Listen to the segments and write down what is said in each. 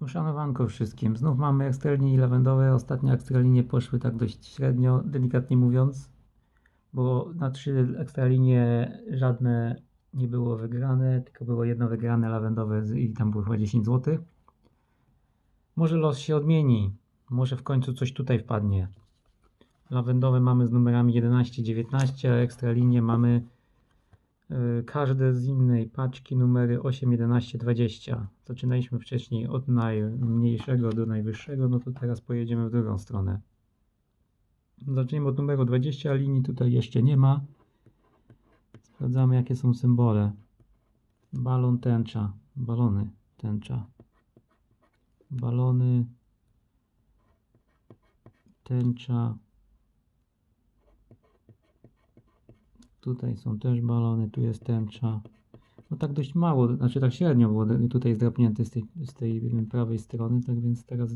Uszanowanko wszystkim. Znów mamy ekstralinie lawendowe. Ostatnie ekstralinie poszły tak dość średnio, delikatnie mówiąc, bo na trzy ekstralinie żadne nie było wygrane, tylko było jedno wygrane lawendowe i tam było chyba 10 zł. Może los się odmieni. Może w końcu coś tutaj wpadnie. Lawendowe mamy z numerami 11, 19, a ekstralinie mamy każde z innej paczki numery 8, 11, 20. Zaczynaliśmy wcześniej od najmniejszego do najwyższego, no to teraz pojedziemy w drugą stronę. Zacznijmy od numeru 20, linii tutaj jeszcze nie ma. Sprawdzamy jakie są symbole. Balon tęcza, balony tęcza. Balony tęcza. Tutaj są też balony, tu jest tęcza. No tak dość mało, znaczy tak średnio było tutaj zdrapnięte z tej, z tej prawej strony, tak więc teraz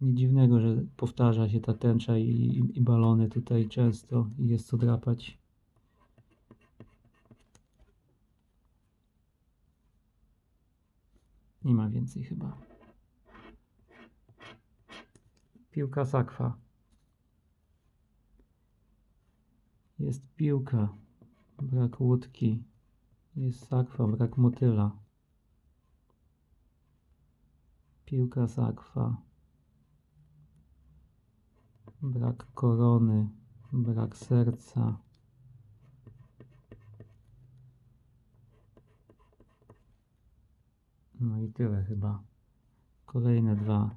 nic dziwnego, że powtarza się ta tęcza i, i, i balony tutaj często i jest co drapać. Nie ma więcej chyba. Piłka sakwa. Jest piłka. Brak łódki. Jest sakwa, brak motyla. Piłka sakwa. Brak korony. Brak serca. No i tyle chyba. Kolejne dwa.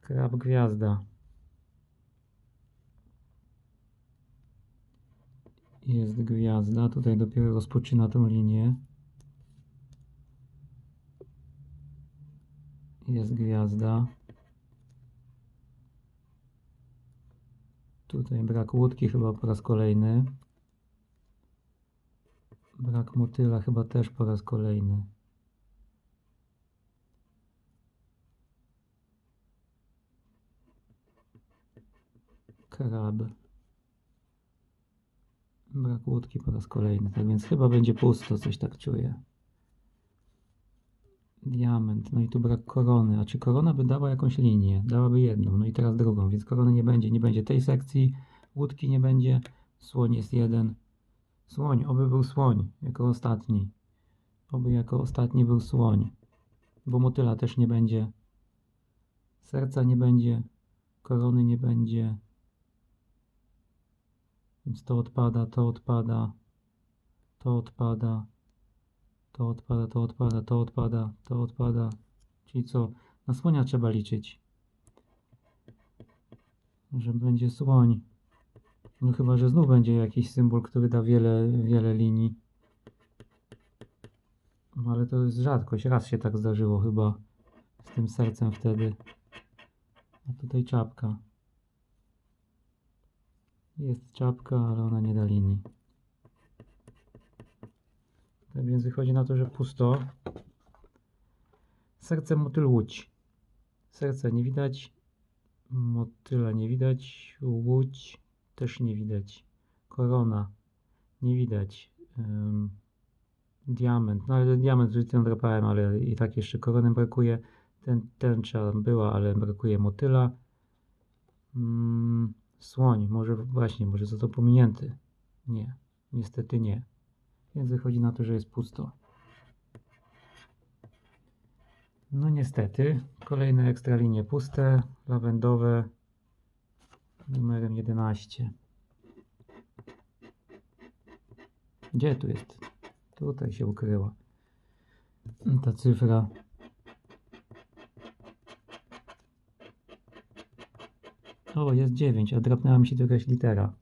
Krab gwiazda. Jest gwiazda. Tutaj dopiero rozpoczyna tą linię. Jest gwiazda. Tutaj brak łódki chyba po raz kolejny. Brak motyla chyba też po raz kolejny. Krab. Brak łódki po raz kolejny, tak więc chyba będzie pusto, coś tak czuję. Diament, no i tu brak korony. A czy korona by dała jakąś linię? Dałaby jedną, no i teraz drugą, więc korony nie będzie. Nie będzie tej sekcji, łódki nie będzie, słoń jest jeden. Słoń, oby był słoń jako ostatni. Oby jako ostatni był słoń. Bo motyla też nie będzie. Serca nie będzie. Korony nie będzie. Więc to odpada, to odpada. To odpada. To odpada, to odpada, to odpada, to odpada. Czyli co? Na słonia trzeba liczyć. Że będzie słoń. No chyba, że znów będzie jakiś symbol, który da wiele, wiele linii. No ale to jest rzadkość. Raz się tak zdarzyło chyba z tym sercem wtedy. A tutaj czapka. Jest czapka, ale ona nie da linii. Tak więc wychodzi na to, że pusto. Serce motyl łódź. Serce nie widać. Motyla nie widać. Łódź też nie widać. Korona nie widać. Diament. No ale diament już ten drapałem, ale i tak jeszcze korony brakuje. Ten, tęcza była, ale brakuje motyla. Mm, słoń, może właśnie, może został pominięty. Nie, niestety nie. Więc wychodzi na to, że jest pusto. No niestety, kolejne ekstra linie puste, lawendowe, numerem 11. Gdzie tu jest? Tutaj się ukryła. Ta cyfra. O, jest 9, a drapnęła mi się tu jakaś litera.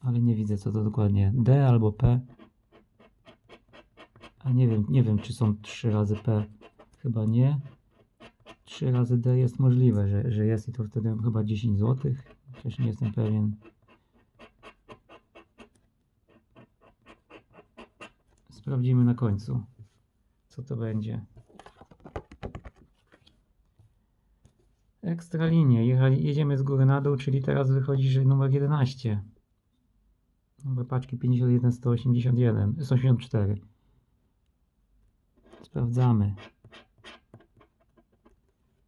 Ale nie widzę co to dokładnie. D albo P. A nie wiem, nie wiem czy są 3 razy P. Chyba nie. 3 razy D jest możliwe, że, że jest i to wtedy chyba 10 zł. Chociaż nie jestem pewien. Sprawdzimy na końcu, co to będzie. Ekstra linie. Jedziemy z góry na dół, czyli teraz wychodzi, że numer 11. Numer paczki 51 181 184. Sprawdzamy.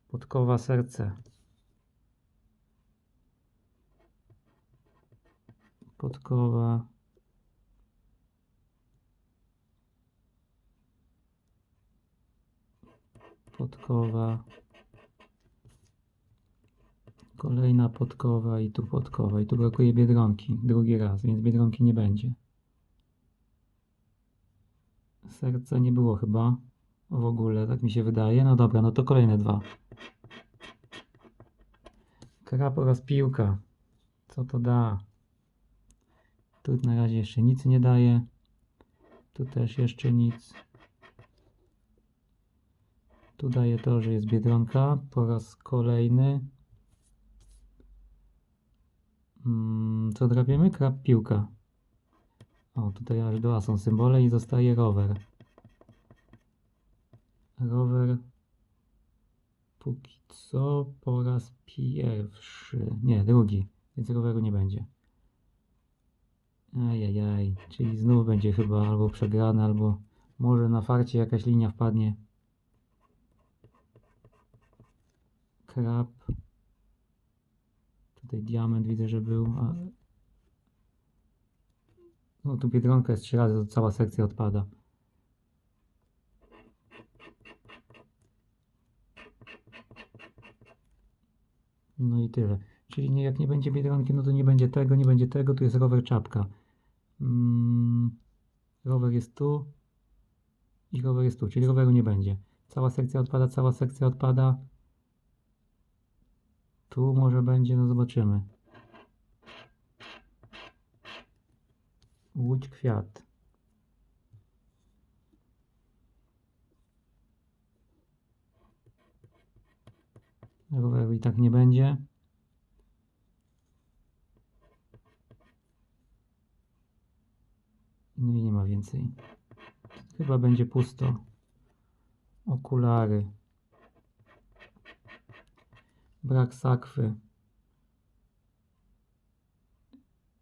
Podkowa serce. Podkowa. Podkowa. Kolejna podkowa i tu podkowa. I tu brakuje biedronki. Drugi raz, więc biedronki nie będzie. Serca nie było chyba. W ogóle, tak mi się wydaje. No dobra, no to kolejne dwa. Krab oraz piłka. Co to da? Tu na razie jeszcze nic nie daje. Tu też jeszcze nic. Tu daje to, że jest biedronka. Po raz kolejny. Mm, co drapiemy? Krab, piłka. O, tutaj aż dwa są symbole i zostaje rower. Rower póki co po raz pierwszy. Nie, drugi, więc roweru nie będzie. Ajajaj, czyli znów będzie chyba albo przegrane, albo może na farcie jakaś linia wpadnie. Krab. Tutaj diament widzę, że był. A... No tu biedronka jest trzy razy, to cała sekcja odpada. No i tyle. Czyli nie, jak nie będzie biedronki, no to nie będzie tego, nie będzie tego. Tu jest rower czapka. Mm, rower jest tu i rower jest tu, czyli roweru nie będzie. Cała sekcja odpada, cała sekcja odpada. Tu może będzie, no zobaczymy. Łódź kwiat. Roweru i tak nie będzie. No i nie ma więcej. Chyba będzie pusto. Okulary. Brak sakwy.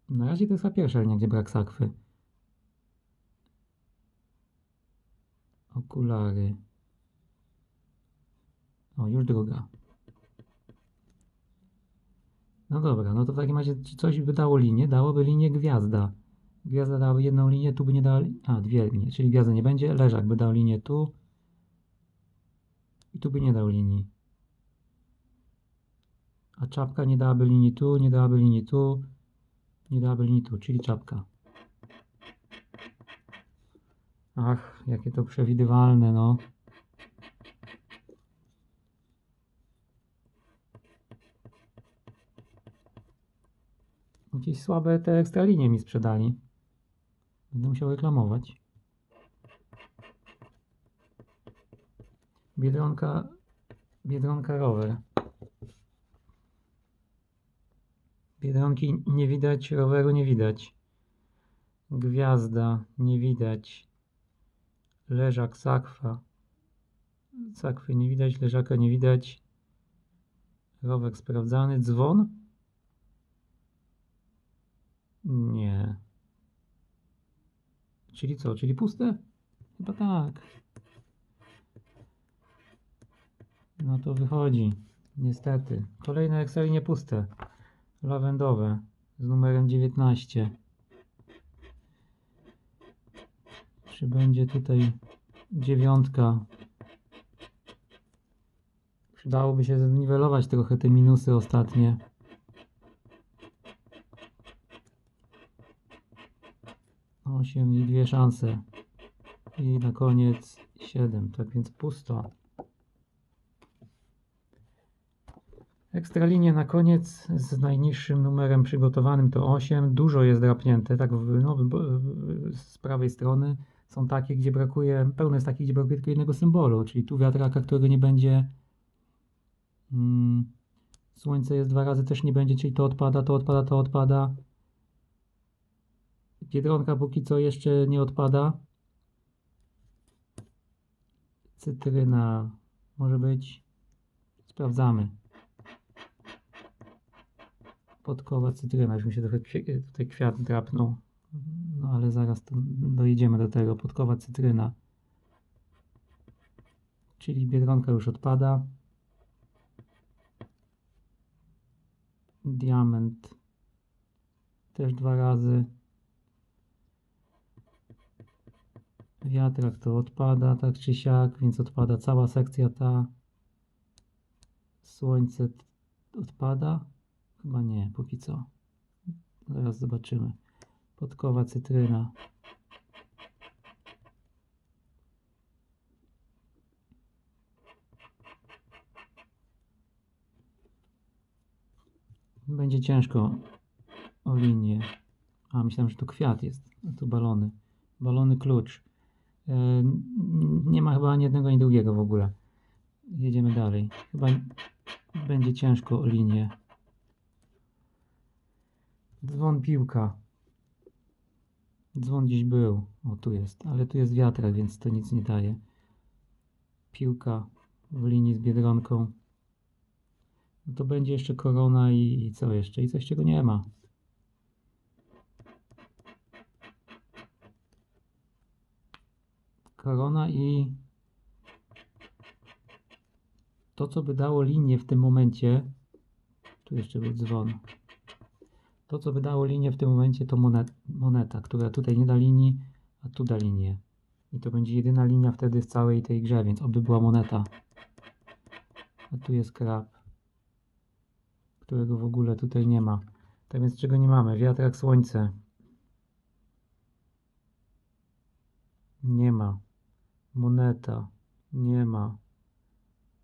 Na razie to jest chyba pierwsza linia, gdzie brak sakwy. Okulary. O, już druga. No dobra, no to w takim razie coś by dało linię? Dałoby linię gwiazda. Gwiazda dałaby jedną linię, tu by nie dała... A, dwie linie, czyli gwiazda nie będzie. Leżak by dał linię tu. I tu by nie dał linii. A czapka nie dałaby linii tu, nie dałaby linii tu, nie dałaby linii tu, czyli czapka. Ach, jakie to przewidywalne, no. Jakieś słabe te ekstra linie mi sprzedali. Będę musiał reklamować. Biedronka, Biedronka rower. Biedronki nie widać, roweru nie widać. Gwiazda nie widać. Leżak, sakwa. Sakwy nie widać, leżaka nie widać. Rower sprawdzany. Dzwon? Nie. Czyli co? Czyli puste? Chyba tak. No to wychodzi. Niestety. Kolejne Excel nie puste. Lawendowe z numerem 19. Czy będzie tutaj dziewiątka? Przydałoby się zniwelować trochę te minusy ostatnie. Osiem i dwie szanse. I na koniec 7. Tak więc pusto. Ekstralinie na koniec z najniższym numerem przygotowanym to 8. Dużo jest drapnięte, tak w, no, z prawej strony są takie, gdzie brakuje, pełno jest takich, gdzie brakuje tylko jednego symbolu, czyli tu wiatraka, którego nie będzie. Mm, słońce jest dwa razy, też nie będzie, czyli to odpada, to odpada, to odpada. Biedronka póki co jeszcze nie odpada. Cytryna może być. Sprawdzamy. Podkowa cytryna, już mi się trochę kwi- tutaj kwiat drapnął. No ale zaraz to dojedziemy do tego. Podkowa cytryna. czyli Biedronka już odpada. Diament też dwa razy. Wiatrak to odpada tak czy siak, więc odpada cała sekcja ta. Słońce odpada? Chyba nie, póki co. Zaraz zobaczymy. Podkowa cytryna. Będzie ciężko o linię. A, myślałem, że to kwiat jest. A tu balony. Balony klucz. E, nie ma chyba ani jednego, ani drugiego w ogóle. Jedziemy dalej. Chyba będzie ciężko o linię. Dzwon piłka. Dzwon dziś był. O, tu jest. Ale tu jest wiatrak, więc to nic nie daje. Piłka w linii z Biedronką. No to będzie jeszcze korona i, i co jeszcze? I coś, czego nie ma. Korona i to, co by dało linię w tym momencie. Tu jeszcze był dzwon. To, co by dało linię w tym momencie, to monet, moneta, która tutaj nie da linii, a tu da linię. I to będzie jedyna linia wtedy w całej tej grze, więc oby była moneta. A tu jest krab, którego w ogóle tutaj nie ma. Tak więc czego nie mamy? Wiatrak, słońce. Nie ma. Moneta. Nie ma.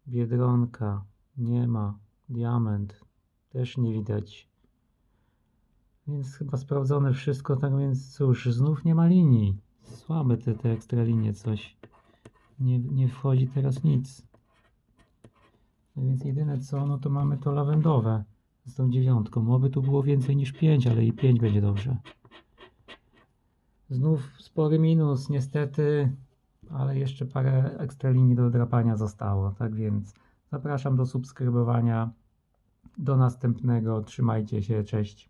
Biedronka. Nie ma. Diament. Też nie widać. Więc chyba sprawdzone wszystko, tak więc cóż, znów nie ma linii. Słabe te, te ekstra linie coś. Nie, nie wchodzi teraz nic. Tak więc jedyne co, no to mamy to lawendowe z tą dziewiątką. Oby tu było więcej niż 5, ale i 5 będzie dobrze. Znów spory minus, niestety, ale jeszcze parę ekstra linii do drapania zostało. Tak więc zapraszam do subskrybowania. Do następnego. Trzymajcie się, cześć.